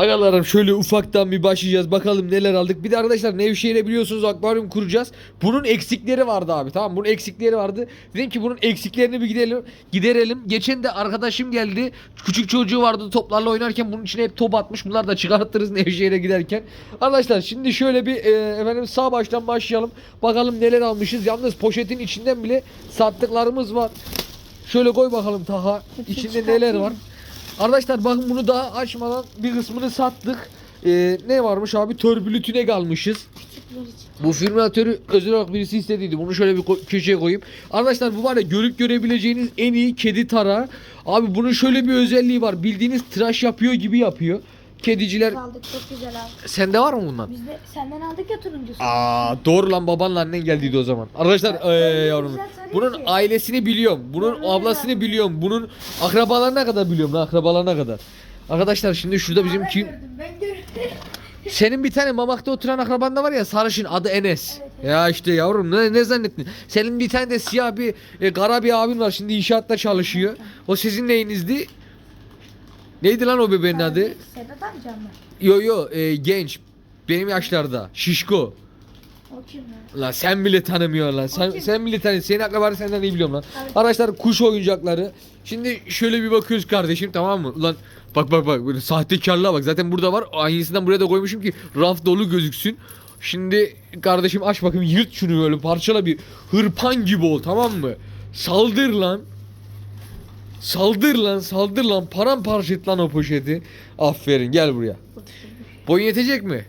Agalarım şöyle ufaktan bir başlayacağız. Bakalım neler aldık. Bir de arkadaşlar Nevşehir'e biliyorsunuz akvaryum kuracağız. Bunun eksikleri vardı abi. Tamam bunun eksikleri vardı. Dedim ki bunun eksiklerini bir gidelim. Giderelim. Geçen de arkadaşım geldi. Küçük çocuğu vardı toplarla oynarken bunun içine hep top atmış. Bunlar da çıkartırız Nevşehir'e giderken. Arkadaşlar şimdi şöyle bir e, efendim sağ baştan başlayalım. Bakalım neler almışız. Yalnız poşetin içinden bile sattıklarımız var. Şöyle koy bakalım Taha. İçinde neler var? Arkadaşlar bakın bunu daha açmadan bir kısmını sattık. Ee, ne varmış abi? Törbülü tünek almışız. Bu firmatörü özel olarak birisi istediydi. Bunu şöyle bir köşeye koyayım. Arkadaşlar bu var ya görüp görebileceğiniz en iyi kedi tarağı. Abi bunun şöyle bir özelliği var. Bildiğiniz tıraş yapıyor gibi yapıyor. Kediciler Aldık çok güzel abi. sende var mı bundan? Biz de senden aldık ya turuncusu. Aa doğru lan babanla annen geldiydi o zaman. Arkadaşlar ee, yavrum. Bunun ki. ailesini biliyorum. Bunun Görmeniz ablasını lazım. biliyorum. Bunun akrabalarına kadar biliyorum lan akrabalarına kadar. Arkadaşlar şimdi şurada bizim kim ben gördüm. senin bir tane Mamak'ta oturan akraban da var ya sarışın adı Enes. Evet, evet. Ya işte yavrum ne, ne zannettin? Senin bir tane de siyah bir e, kara bir abin var şimdi inşaatta çalışıyor. O sizin neyinizdi? Neydi lan o bebeğin adı? Sedat amcam mı? Yo yo e, genç. Benim yaşlarda. Şişko. O kim lan? Lan sen bile tanımıyorsun lan. Sen, kim? sen bile tanıyorsun. Senin akrabanı senden iyi biliyorum lan. Evet. Arkadaşlar kuş oyuncakları. Şimdi şöyle bir bakıyoruz kardeşim tamam mı? Lan bak bak bak böyle sahtekarlığa bak. Zaten burada var. Aynısından buraya da koymuşum ki raf dolu gözüksün. Şimdi kardeşim aç bakayım yırt şunu böyle parçala bir hırpan gibi ol tamam mı? Saldır lan. Saldır lan saldır lan paramparça et lan o poşeti. Aferin gel buraya. Boyun yetecek mi?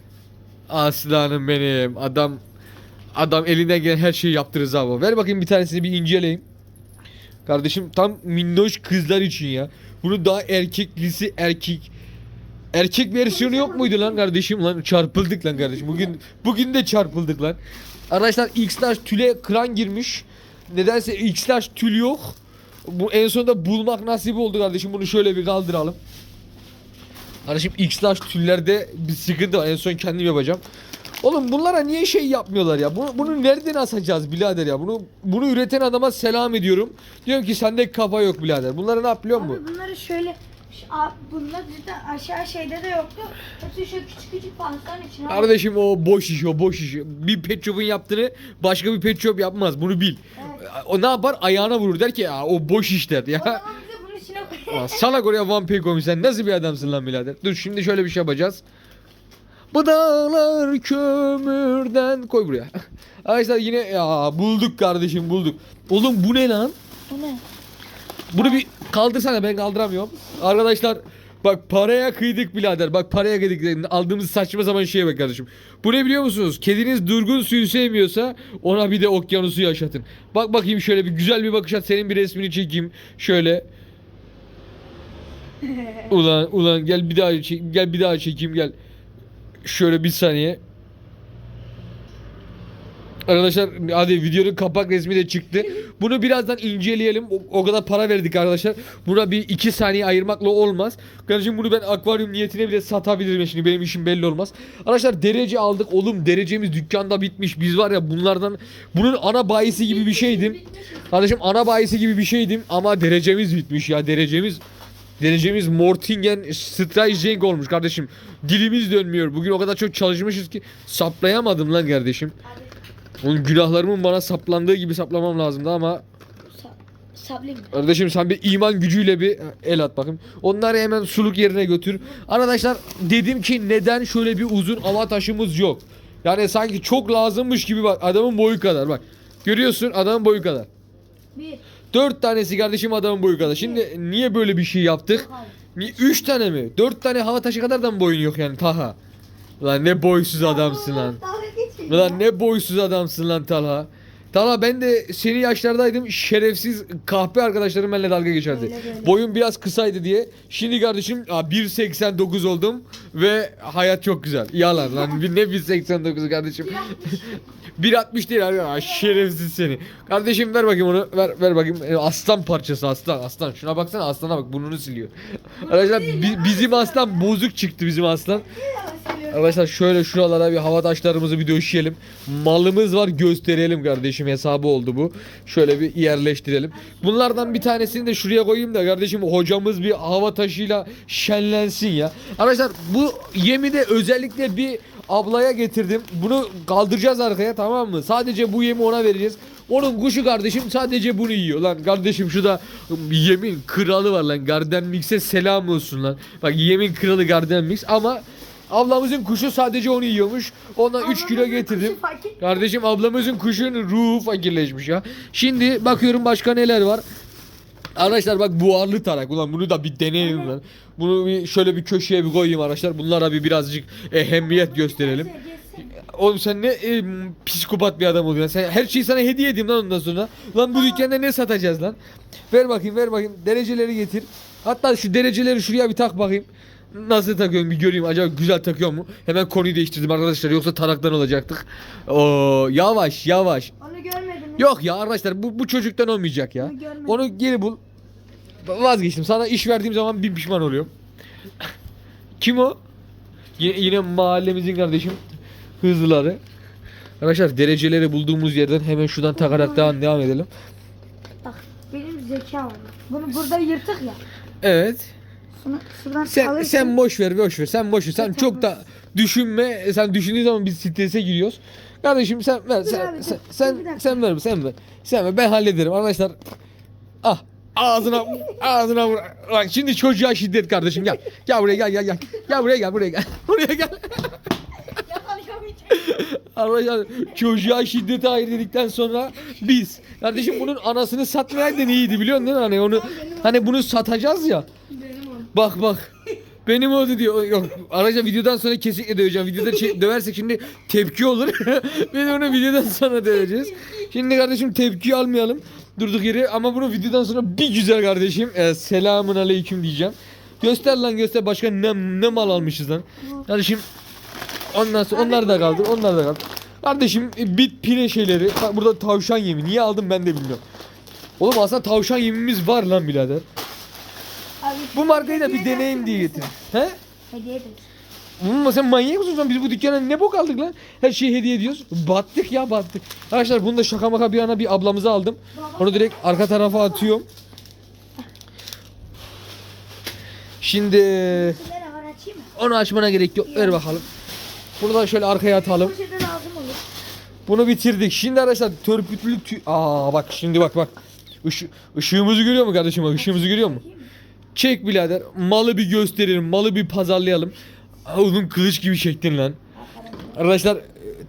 Aslanım benim. Adam adam elinden gelen her şeyi yaptırırız abi. Ver bakayım bir tanesini bir inceleyeyim. Kardeşim tam minnoş kızlar için ya. Bunu daha erkeklisi erkek erkek versiyonu yok muydu lan kardeşim lan çarpıldık lan kardeşim. Bugün bugün de çarpıldık lan. Arkadaşlar X-Large tüle kran girmiş. Nedense X-Large tül yok. Bu en sonunda bulmak nasip oldu kardeşim. Bunu şöyle bir kaldıralım. Kardeşim X-Large tüllerde bir sıkıntı var. En son kendim yapacağım. Oğlum bunlara niye şey yapmıyorlar ya? Bunu, bunu nereden asacağız birader ya? Bunu bunu üreten adama selam ediyorum. Diyorum ki sende kafa yok birader. Bunları ne yap biliyor musun? Abi bunları şöyle Ş- a- bunlar cidden aşağı şeyde de yoktu. Hepsi şu küçük küçük pastan için. abi. Kardeşim o boş iş o boş iş. Bir pet shop'un yaptığını başka bir pet shop yapmaz. Bunu bil. Evet. O ne yapar? Ayağına vurur der ki ya o boş iş der O ya. zaman bize bunun içine koy. Ulan Salak oraya vampir koymuş sen nasıl bir adamsın lan birader? Dur şimdi şöyle bir şey yapacağız. Bu dağlar kömürden koy buraya. Arkadaşlar yine ya bulduk kardeşim bulduk. Oğlum bu ne lan? Bu ne? Bunu bir kaldırsana ben kaldıramıyorum. Arkadaşlar bak paraya kıydık birader. Bak paraya kıydık. Aldığımız saçma sapan şeye bak kardeşim. Bu ne biliyor musunuz? Kediniz durgun suyu sevmiyorsa ona bir de okyanusu yaşatın. Bak bakayım şöyle bir güzel bir bakış at. Senin bir resmini çekeyim. Şöyle. Ulan ulan gel bir daha çek, gel bir daha çekeyim gel. Şöyle bir saniye. Arkadaşlar hadi videonun kapak resmi de çıktı. Bunu birazdan inceleyelim. O, o kadar para verdik arkadaşlar. Buna bir iki saniye ayırmakla olmaz. Kardeşim bunu ben akvaryum niyetine bile satabilirim. Şimdi benim işim belli olmaz. Arkadaşlar derece aldık. Oğlum derecemiz dükkanda bitmiş. Biz var ya bunlardan bunun ana bayisi gibi bir şeydim. Kardeşim ana bayisi gibi bir şeydim ama derecemiz bitmiş ya. Derecemiz Derecemiz Mortingen Strajeng olmuş kardeşim. Dilimiz dönmüyor. Bugün o kadar çok çalışmışız ki saplayamadım lan kardeşim. Onun günahlarımın bana saplandığı gibi saplamam lazımdı ama Sa- Sablim. kardeşim sen bir iman gücüyle bir el at bakayım. Onları hemen suluk yerine götür. Arkadaşlar dedim ki neden şöyle bir uzun ava taşımız yok. Yani sanki çok lazımmış gibi bak adamın boyu kadar bak. Görüyorsun adamın boyu kadar. Bir. Dört tanesi kardeşim adamın boyu kadar. Şimdi niye böyle bir şey yaptık? Ni- Üç tane mi? Dört tane hava taşı kadar da mı boyun yok yani Taha? Lan ne boysuz adamsın lan. Dalga geçmeyin Lan ya. ne boysuz adamsın lan Talha. Talha ben de seni yaşlardaydım şerefsiz kahpe arkadaşlarım benimle dalga geçerdi. Öyle böyle. Boyum biraz kısaydı diye. Şimdi kardeşim aa, 1.89 oldum ve hayat çok güzel. Yalan lan bir- ne 1.89 kardeşim. 1.60 değil abi. Aa, şerefsiz seni. Kardeşim ver bakayım onu. Ver ver bakayım. E, Aslan parçası aslan aslan. Şuna baksana aslana bak burnunu siliyor. Arkadaşlar bi- bizim aslan bozuk çıktı bizim aslan. Arkadaşlar şöyle şuralara bir hava taşlarımızı bir döşeyelim. Malımız var gösterelim kardeşim hesabı oldu bu. Şöyle bir yerleştirelim. Bunlardan bir tanesini de şuraya koyayım da kardeşim hocamız bir hava taşıyla şenlensin ya. Arkadaşlar bu yemi de özellikle bir ablaya getirdim. Bunu kaldıracağız arkaya tamam mı? Sadece bu yemi ona vereceğiz. Onun kuşu kardeşim sadece bunu yiyor lan kardeşim şu da yemin kralı var lan Garden Mix'e selam olsun lan. Bak yemin kralı Garden Mix ama ablamızın kuşu sadece onu yiyormuş. Ona 3 kilo Ablamızın getirdim. kuşu fakir. Kardeşim ablamızın kuşunun ruhu fakirleşmiş ya. Şimdi bakıyorum başka neler var. Arkadaşlar bak buharlı tarak. Ulan bunu da bir deneyelim lan. Bunu bir şöyle bir köşeye bir koyayım arkadaşlar. Bunlara bir birazcık ehemmiyet gösterelim. Oğlum sen ne e, psikopat bir adam oluyorsun. Sen her şeyi sana hediye edeyim lan ondan sonra. Lan bu dükkanda ne satacağız lan? Ver bakayım ver bakayım. Dereceleri getir. Hatta şu dereceleri şuraya bir tak bakayım. Nasıl takıyorum bir göreyim. Acaba güzel takıyor mu? Hemen konuyu değiştirdim arkadaşlar. Yoksa taraktan olacaktık. Oo, yavaş yavaş. Onu görmedim. Yok ya arkadaşlar bu, bu çocuktan olmayacak ya. Onu görmedim. Onu geri bul. Vazgeçtim. Sana iş verdiğim zaman bin pişman oluyorum. Kim o? Yine, yine mahallemizin kardeşim hızlıları. Arkadaşlar dereceleri bulduğumuz yerden hemen şuradan takarak devam, devam edelim. Bak benim zeka var. Bunu burada yırtık ya. Evet. Şuradan Sen alırsın. sen boş ver, boş ver. Sen boş ver. Sen çok da düşünme. Sen düşündüğün zaman biz strese giriyoruz. Kardeşim sen ver. Dur Sen abi, sen Dur sen, dakika. sen ver, sen ver. Sen ver. Ben hallederim arkadaşlar. Ah. Ağzına ağzına vur. Bak şimdi çocuğa şiddet kardeşim gel. Gel buraya gel gel gel. Gel buraya gel buraya gel. Buraya gel. Arkadaşlar çocuğa şiddete hayır dedikten sonra biz. Kardeşim bunun anasını satmayaydın iyiydi biliyorsun değil mi? Hani onu hani bunu satacağız ya. Bak bak. Benim oldu diyor. Yok araca videodan sonra kesinlikle döveceğim. Videoda çe- döversek şimdi tepki olur. Biz onu videodan sonra döveceğiz. Şimdi kardeşim tepki almayalım. Durduk yere ama bunu videodan sonra bir güzel kardeşim. E, selamun aleyküm diyeceğim. Göster lan göster başka ne, ne mal almışız lan. Kardeşim ondan sonra onlar da kaldı. Onlar da kaldı. Kardeşim e, bit pire şeyleri. Bak burada tavşan yemi. Niye aldım ben de bilmiyorum. Oğlum aslında tavşan yemimiz var lan birader. Bu markayı da bir deneyim diye getir. He? Hediye ederiz. Hmm, sen manyak mısın sen? Biz bu dükkana ne bok aldık lan? Her şeyi hediye ediyoruz. Battık ya battık. Arkadaşlar bunu da şaka maka bir ana bir ablamıza aldım. Onu direkt arka tarafa atıyorum. Şimdi onu açmana gerek yok. Ver bakalım. Bunu da şöyle arkaya atalım. Bunu bitirdik. Şimdi arkadaşlar törpütlü tü... Aa bak şimdi bak bak. Işı, ışığımızı görüyor mu kardeşim? Bak ışığımızı görüyor mu? Çek birader. Malı bir gösterelim. Malı bir pazarlayalım. Oğlum kılıç gibi çektin lan. Arkadaşlar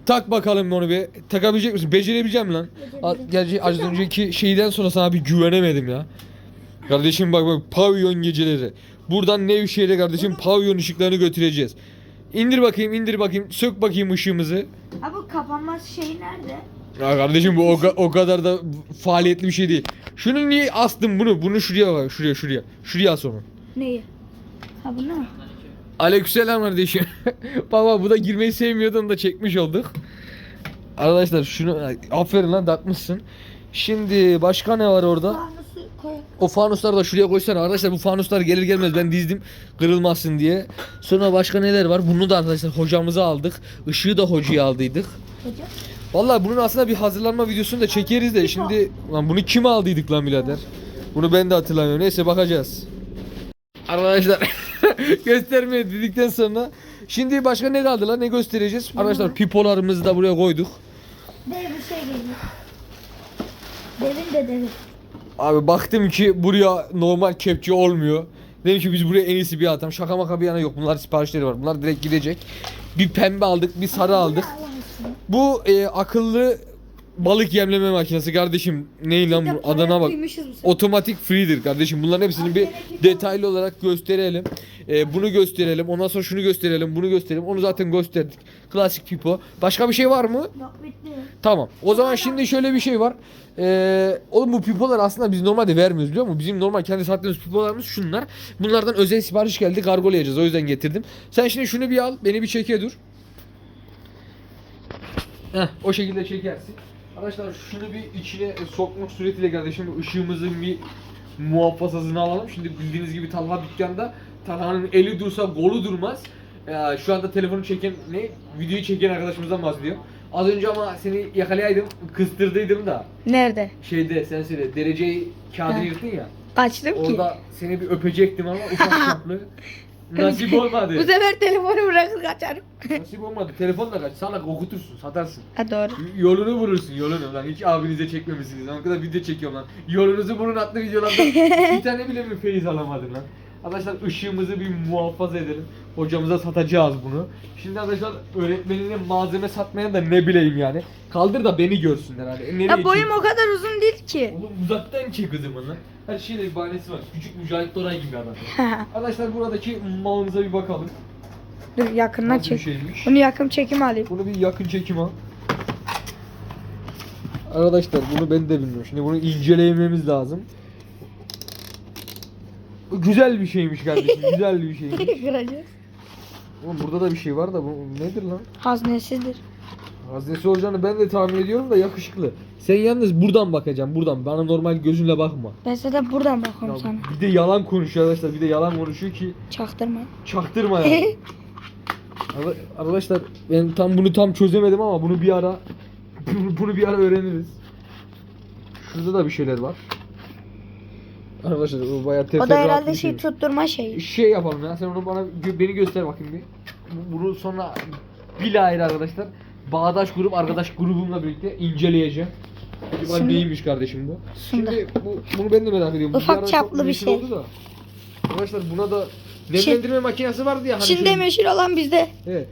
tak bakalım onu bir. Takabilecek misin? Becerebileceğim lan. A- Gerçi az önceki şeyden sonra sana bir güvenemedim ya. Kardeşim bak bak pavyon geceleri. Buradan Nevşehir'e kardeşim pavyon ışıklarını götüreceğiz. İndir bakayım indir bakayım. Sök bakayım ışığımızı. Ha bu kapanmaz şey nerede? Ya kardeşim bu o, o kadar da faaliyetli bir şey değil. Şunu niye astın bunu? Bunu şuraya bak. Şuraya şuraya. Şuraya as onu. Neyi? Ha bunu mu? Aleykümselam kardeşim. Baba bu da girmeyi sevmiyordu onu da çekmiş olduk. Arkadaşlar şunu aferin lan takmışsın. Şimdi başka ne var orada? O fanusları da şuraya koysana. Arkadaşlar bu fanuslar gelir gelmez ben dizdim kırılmasın diye. Sonra başka neler var? Bunu da arkadaşlar hocamıza aldık. Işığı da hocaya aldıydık. Hocam. Vallahi bunun aslında bir hazırlanma videosunu da çekeriz de şimdi lan bunu kim aldıydık lan birader? Bunu ben de hatırlamıyorum. Neyse bakacağız. Arkadaşlar göstermeye dedikten sonra şimdi başka ne kaldı lan ne göstereceğiz? Arkadaşlar pipolarımızı da buraya koyduk. Dev bir şey geliyor. Devin de devin. Abi baktım ki buraya normal kepçe olmuyor. Dedim ki biz buraya en iyisi bir atalım. Şaka maka bir yana yok. Bunlar siparişleri var. Bunlar direkt gidecek. Bir pembe aldık, bir sarı aldık. Bu e, akıllı balık yemleme makinesi kardeşim. Ney lan bu? Adana bak. Otomatik free'dir kardeşim. Bunların hepsini bir detaylı olarak gösterelim. Ee, bunu gösterelim. Ondan sonra şunu gösterelim. Bunu gösterelim. Onu zaten gösterdik. Klasik pipo. Başka bir şey var mı? Yok bitti. Tamam. O zaman şimdi şöyle bir şey var. Ee, oğlum bu pipolar aslında biz normalde vermiyoruz biliyor musun? Bizim normal kendi sattığımız pipolarımız şunlar. Bunlardan özel sipariş geldi. Kargolayacağız. O yüzden getirdim. Sen şimdi şunu bir al. Beni bir çeke dur. Heh, o şekilde çekersin. Arkadaşlar şunu bir içine sokmak suretiyle kardeşim ışığımızın bir muhafazasını alalım. Şimdi bildiğiniz gibi Talha dükkanda Talha'nın eli dursa kolu durmaz. Ya, şu anda telefonu çeken ne? Videoyu çeken arkadaşımızdan bahsediyor. Az önce ama seni yakalayaydım, kıstırdıydım da. Nerede? Şeyde sen söyle dereceyi kağıdını yırttın ya. Kaçtım ki. Orada seni bir öpecektim ama ufak çaplı. Nasip olmadı. Bu sefer telefonu bırakır kaçarım. Nasip olmadı. Telefonla kaç. Salak okutursun, satarsın. Ha doğru. Yolunu vurursun yolunu lan hiç abinize çekmemişsiniz lan kadar video çekiyorum lan Yolunuzu bulun adlı videolarda bir tane bile mi feyiz alamadım lan Arkadaşlar ışığımızı bir muhafaza edelim Hocamıza satacağız bunu Şimdi arkadaşlar öğretmenine malzeme satmayan da ne bileyim yani Kaldır da beni görsünler hani E, nereye Ya boyum çek- o kadar uzun değil ki. Oğlum uzaktan çek kızımı lan Her şeyde bir bahanesi var küçük Mücahit Doray gibi adam Arkadaşlar buradaki malımıza bir bakalım Dur yakından Nasıl bir çek. şeymiş Bunu yakın çekim alayım. Bunu bir yakın çekim al. Arkadaşlar bunu ben de bilmiyorum. Şimdi bunu incelememiz lazım. Güzel bir şeymiş kardeşim. güzel bir şeymiş. Kıracağız. Oğlum burada da bir şey var da bu nedir lan? Haznesidir. Haznesi olacağını ben de tahmin ediyorum da yakışıklı. Sen yalnız buradan bakacaksın buradan. Bana normal gözünle bakma. Ben zaten buradan Ya bakıyorum sana. bir de yalan konuşuyor arkadaşlar. Bir de yalan konuşuyor ki Çaktırma. çaktırma. Arda- Arkadaşlar ben tam bunu tam çözemedim ama bunu bir ara bunu bir ara öğreniriz. Şurada da bir şeyler var. Arkadaşlar bu bayağı o da herhalde şey şeymiş. tutturma şeyi. Şey yapalım ya sen onu bana gö- beni göster bakayım bir. Bu- Bunu sonra bilahare arkadaşlar Bağdaş grup arkadaş grubumla birlikte inceleyeceğim. Acaba Şimdi- neymiş kardeşim bu? Şimdi- Şimdi bu, bunu ben de merak ediyorum. Bu Ufak ara çok çaplı bir meşhur şey. oldu da. Arkadaşlar buna da Şey- nemlendirme makinesi vardı ya hani Çin'de şey- meşhur olan bizde. Evet.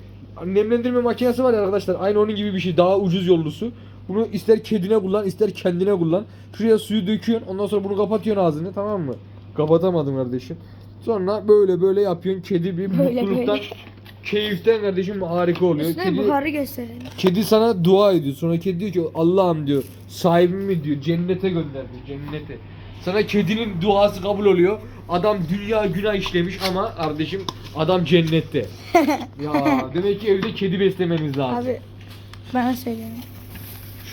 Nemlendirme makinesi var ya arkadaşlar. Aynı onun gibi bir şey. Daha ucuz yollusu. Bunu ister kedine kullan, ister kendine kullan. Şuraya suyu döküyorsun. Ondan sonra bunu kapatıyorsun ağzını, tamam mı? Kapatamadım kardeşim. Sonra böyle böyle yapıyorsun. Kedi bir Böyle mutluluktan, böyle. keyiften kardeşim harika oluyor. Üstüne Kedi, buharı gösterelim. kedi sana dua ediyor. Sonra kedi diyor ki Allah'ım diyor. Sahibimi diyor. Cennete gönder diyor. Cennete. Sana kedinin duası kabul oluyor. Adam dünya günah işlemiş ama kardeşim adam cennette. ya demek ki evde kedi beslememiz lazım. Abi bana söyleyeyim.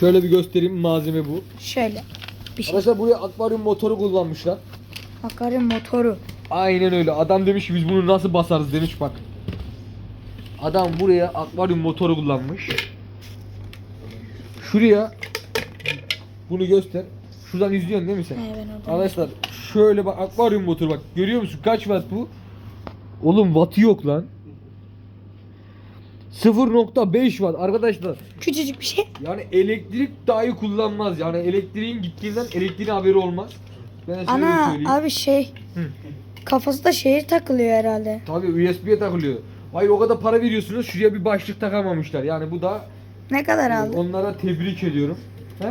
Şöyle bir göstereyim malzeme bu. Şöyle bir şey. Arkadaşlar buraya akvaryum motoru kullanmışlar. Akarın motoru. Aynen öyle. Adam demiş ki biz bunu nasıl basarız demiş bak. Adam buraya akvaryum motoru kullanmış. Şuraya bunu göster. Şuradan izliyorsun değil mi sen? Ben oradan. Arkadaşlar şöyle bak akvaryum motoru bak. Görüyor musun kaç watt bu? Oğlum wattı yok lan. 0.5 watt arkadaşlar. Küçücük bir şey. Yani elektrik dahi kullanmaz. Yani elektriğin gittiğinden elektriğin haberi olmaz. Ben de şöyle Ana söyleyeyim. abi şey. Hı. Kafası da şeye takılıyor herhalde. Tabii USB'ye takılıyor. Hayır o kadar para veriyorsunuz şuraya bir başlık takamamışlar. Yani bu da Ne kadar aldı? onlara tebrik ediyorum. He?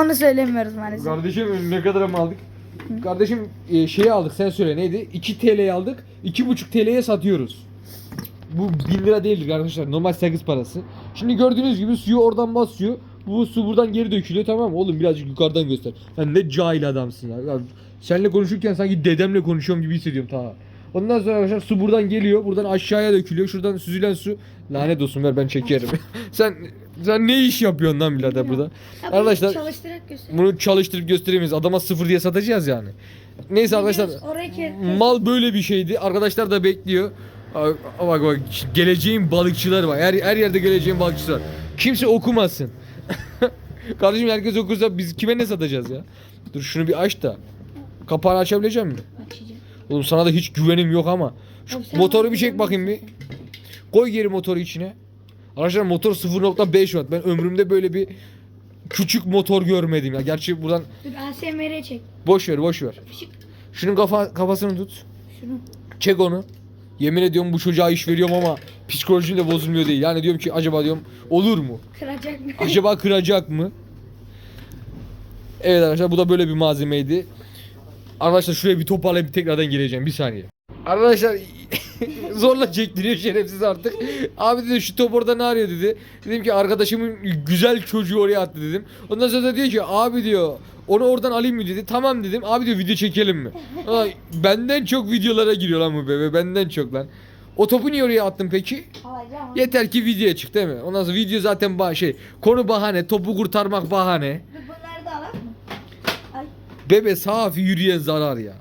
Onu söylemiyoruz maalesef. Kardeşim ne kadar mı aldık? Kardeşim e, şeyi aldık sen söyle neydi? 2 TL'ye aldık. 2,5 TL'ye satıyoruz. Bu 1000 lira değildir arkadaşlar. Normal 8 parası. Şimdi gördüğünüz gibi suyu oradan basıyor. Bu su buradan geri dökülüyor tamam mı? Oğlum birazcık yukarıdan göster. Sen ne cahil adamsın ya. ya. Seninle konuşurken sanki dedemle konuşuyorum gibi hissediyorum ta. Ondan sonra arkadaşlar su buradan geliyor. Buradan aşağıya dökülüyor. Şuradan süzülen su. Lanet olsun ver ben çekerim. sen sen ne iş yapıyorsun lan birader burada? Arkadaşlar Çalıştırarak göster. bunu çalıştırıp gösteremeyiz. Adama sıfır diye satacağız yani. Neyse arkadaşlar mal böyle bir şeydi. Arkadaşlar da bekliyor. Bak bak geleceğin balıkçıları var. Her, her yerde geleceğin balıkçılar. Kimse okumasın. Kardeşim herkes okursa biz kime ne satacağız ya? Dur şunu bir aç da. Kapağını açabilecek misin? Açacağım. Oğlum sana da hiç güvenim yok ama. Şu sen motoru bir çek bakayım bir. Koy geri motoru içine. Arkadaşlar motor 0.5 watt. Ben ömrümde böyle bir küçük motor görmedim ya. Gerçi buradan Dur ASMR'e çek. boş ver boş ver. Fışık. Şunun kafa kafasını tut. Şunu. Çek onu. Yemin ediyorum bu çocuğa iş veriyorum ama psikolojim de bozulmuyor değil. Yani diyorum ki acaba diyorum olur mu? Kıracak mı? Acaba kıracak mı? Evet arkadaşlar bu da böyle bir malzemeydi. Arkadaşlar şuraya bir toparlayıp tekrardan geleceğim bir saniye. Arkadaşlar zorla çektiriyor şerefsiz artık. Abi dedi şu top orada ne arıyor dedi. Dedim ki arkadaşımın güzel çocuğu oraya attı dedim. Ondan sonra da diyor ki abi diyor onu oradan alayım mı dedi. Tamam dedim. Abi diyor video çekelim mi? Ay, benden çok videolara giriyor lan bu bebe. Benden çok lan. O topu niye oraya attın peki? Yeter ki videoya çık değil mi? Ondan sonra video zaten bah şey konu bahane, topu kurtarmak bahane. Dur bunları da alak mı? Ay. Bebe safi yürüyen zarar ya.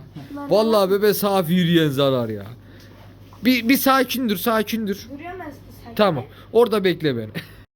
Vallahi bebe safi yürüyen zarar ya. Bir, bir sakin dur sakin dur. Sen? Tamam. Orada bekle beni.